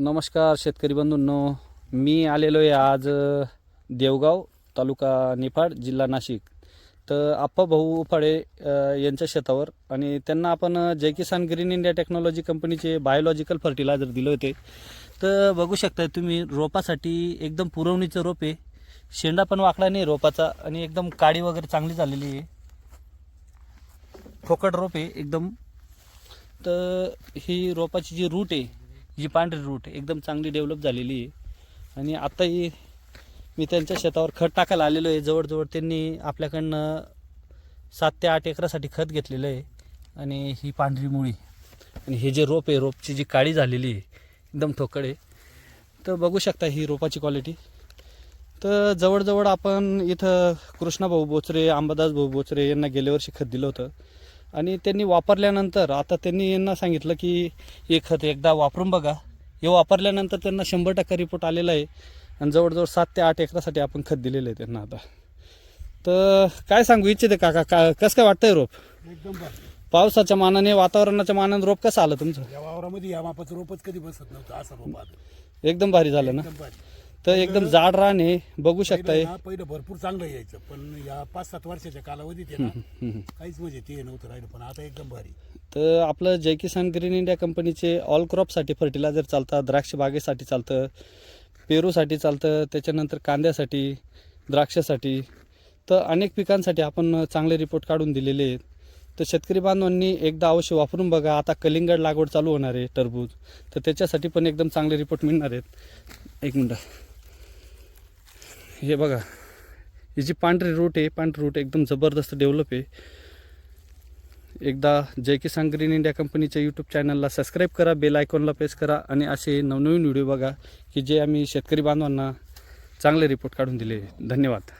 नमस्कार शेतकरी बंधूंनो. मी आलेलो आहे आज देवगाव तालुका निफाड जिल्हा नाशिक. तर आप्पा भाऊ उफाळे यांच्या शेतावर आणि त्यांना आपण Jai Kisan green India technology कंपनीचे बायोलॉजिकल फर्टिलायझर दिले होते. तर बघू शकता तुम्ही रोपासाठी एकदम पुरवणीचं रोप आहे. शेंडा पण वाकडा नाही रोपाचा आणि एकदम काडी वगैरे चांगली झालेली आहे. फोकट रोप आहे एकदम. तर ही रोपाची जी रूट आहे जी पांढरी रूट एकदम चांगली डेव्हलप झालेली आहे. आणि आत्ताही मी त्यांच्या शेतावर खत टाकायला आलेलो आहे. जवळजवळ त्यांनी आपल्याकडनं सात ते आठ एकरासाठी खत घेतलेलं आहे. आणि ही पांढरी मुळी. आणि हे जे रोप आहे रोपची जी काळी झालेली आहे एकदम ठोकळ आहे. तर बघू शकता ही रोपाची क्वालिटी तर जवळजवळ आपण इथं कृष्णाभाऊ बोचरे अंबादास भाऊ बोचरे यांना गेल्या वर्षी खत दिलं होतं. आणि त्यांनी वापरल्यानंतर आता त्यांनी यांना सांगितलं की हे खत एकदा वापरून बघा. हे वापरल्यानंतर त्यांना शंभर टक्का रिपोर्ट आलेला आहे. आणि जवळजवळ सात ते आठ एकरासाठी आपण खत दिलेलं आहे त्यांना आता. तर काय सांगू इच्छिते काका? का कसं काय वाटतंय रोप? एकदम पावसाच्या मानाने वातावरणाच्या मानाने रोप कसं आलं तुमचं? या वावरामध्ये या मापाचं रोपच कधी बसत नव्हतं असं रोप आलं. एकदम भारी झालं ना? एकदम भारी. तर एकदम जाड राहणे बघू शकताय. पहिलं ना पहिलं भरपूर चांगलं यायचं पण या पाच सात वर्षाच्या कालावधीत आहे ना. काहीच म्हणजे ते नव्हतं राहिलं पण आता एकदम भारी. तर आपलं जय किसान ग्रीन इंडिया कंपनीचे ऑल क्रॉपसाठी फर्टिलायझर चालतात द्राक्ष बागेसाठी चालतं पेरूसाठी चालतं त्याच्यानंतर कांद्यासाठी द्राक्षासाठी. तर अनेक पिकांसाठी आपण चांगले रिपोर्ट काढून दिलेले आहेत. तर शेतकरी बांधवांनी एकदा अवश्य वापरून बघा. आता कलिंगड लागवड चालू होणार आहे टरबूज. तर त्याच्यासाठी पण एकदम चांगले रिपोर्ट मिळणार आहेत. एक मिनटं. हे बघा ही जी पांढरी रूट आहे पांढरी रूट एकदम जबरदस्त डेव्हलप आहे. एकदा जय किसान ग्रीन इंडिया कंपनीच्या यूट्यूब चॅनलला सबस्क्राईब करा बेल आयकॉनला प्रेस करा आणि असे नवनवीन व्हिडिओ बघा की जे आम्ही शेतकरी बांधवांना चांगले रिपोर्ट काढून दिले. धन्यवाद.